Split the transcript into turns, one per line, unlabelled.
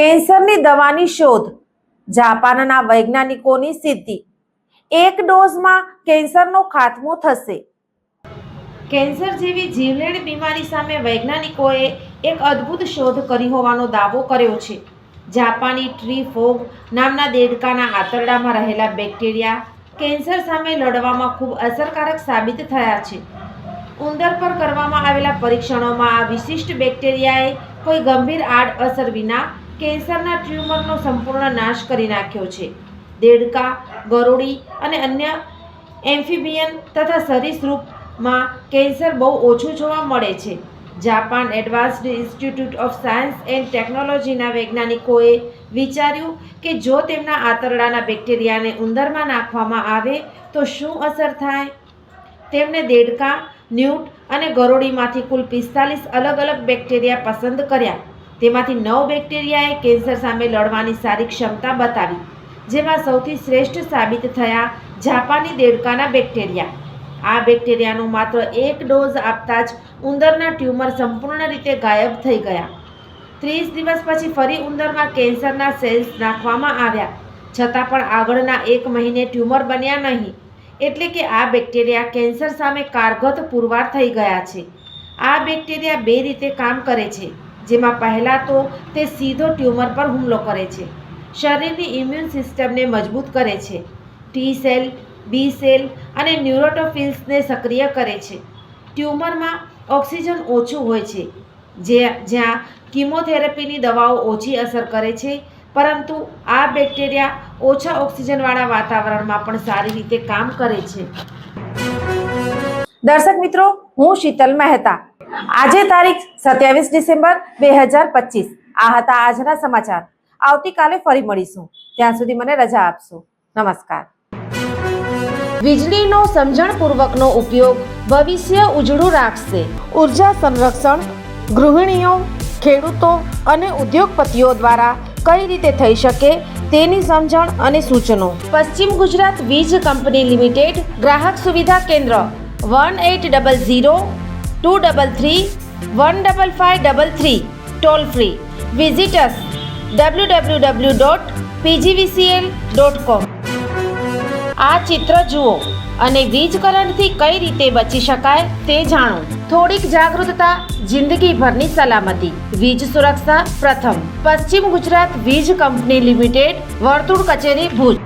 કેન્સરની દવાની શોધ. જાપાનના વૈજ્ઞાનિકોની સિદ્ધિ. એક ડોઝમાં કેન્સરનો ખાત્મો થશે. કેન્સર જેવી જીવલેણ બીમારી સામે વૈજ્ઞાનિકોએ એક અદ્ભુત શોધ કરી હોવાનો દાવો કર્યો છે. જાપાની ટ્રી ફોગ નામના દેડકાના આંતરડામાં રહેલા બેક્ટેરિયા કેન્સર સામે લડવામાં ખૂબ અસરકારક સાબિત થયા છે. ઉંદર પર કરવામાં આવેલા પરીક્ષણોમાં આ વિશિષ્ટ બેક્ટેરિયાએ કોઈ ગંભીર આડઅસર વિના કેન્સરના ટ્યુમરનો સંપૂર્ણ નાશ કરી નાખ્યો છે. દેડકા, ગરોળી અને અન્ય એમ્ફિબિયન તથા સરીસૃપમાં કેન્સર બહુ ઓછું જોવા મળે છે. Japan advanced institute of science and ટેકનોલોજીના વૈજ્ઞાનિકોએ વિચાર્યું કે જો તેમના આંતરડાના બેક્ટેરિયાને ઉંદરમાં નાખવામાં આવે, તો શું અસર થાય? તેમણે દેડકા, ન્યૂટ અને ગરોળીમાંથી કુલ પિસ્તાલીસ અલગ અલગ બેક્ટેરિયા પસંદ કર્યા. તેમાંથી નવ બેક્ટેરિયાએ કેન્સર સામે લડવાની સારી ક્ષમતા બતાવી, જેમાં સૌથી શ્રેષ્ઠ સાબિત થયા જાપાની દેડકાના બેક્ટેરિયા. આ બેક્ટેરિયાનો માત્ર એક ડોઝ આપતા જ ઉંદરના ટ્યુમર સંપૂર્ણ રીતે ગાયબ થઈ ગયા. ત્રીસ દિવસ પછી ફરી ઉંદરમાં કેન્સરના સેલ્સ નાખવામાં આવ્યા, છતાં પણ આગળના એક મહિને ટ્યુમર બન્યા નહીં. એટલે કે આ બેક્ટેરિયા કેન્સર સામે કારગત પુરવાર થઈ ગયા છે. આ બેક્ટેરિયા બે રીતે કામ કરે છે. જેમાં પહેલાં તો તે સીધો ટ્યુમર પર હુમલો કરે છે. શરીરની ઇમ્યુન સિસ્ટમને મજબૂત કરે છે. ટી સેલ બી સેલ અને ન્યુરોટોફિલ્સને સક્રિય કરે છે. ટ્યુમરમાં ઓક્સિજન ઓછું હોય છે, જે જ્યાં કિમોથેરાપીની દવાઓ ઓછી અસર કરે છે, પરંતુ આ બેક્ટેરિયા ઓછા ઓક્સિજનવાળા વાતાવરણમાં પણ સારી રીતે કામ કરે છે. દર્શક મિત્રો, હું શીતલ મહેતા. આજે તારીખ સત્યાવીસ ડિસેમ્બર બે હજાર પચીસ. આ હતા આજના સમાચાર. આવતીકાલે ફરી મળીશું. ત્યાં સુધી મને રજા આપશો. નમસ્કાર. વીજળીનો સમજણપૂર્વકનો ઉપયોગ ભવિષ્ય ઉજળું રાખશે. ઊર્જા સંરક્ષણ ગૃહિણીઓ ખેડૂતો અને ઉદ્યોગપતિઓ દ્વારા કઈ રીતે થઈ શકે તેની સમજણ અને સૂચનો. પશ્ચિમ ગુજરાત વીજ કંપની લિમિટેડ ગ્રાહક સુવિધા કેન્દ્ર one eight double zero two double three one double five double three toll free visitors W W W dot PGVCL dot com આ ચિત્ર જુઓ અને વીજ કરંટથી કઈ રીતે બચી શકાય તે જાણો. થોડીક જાગૃતતા, જિંદગીભરની સલામતી. વીજ સુરક્ષા પ્રથમ. પશ્ચિમ ગુજરાત વીજ કંપની લિમિટેડ, વર્તુળ કચેરી ભુજ.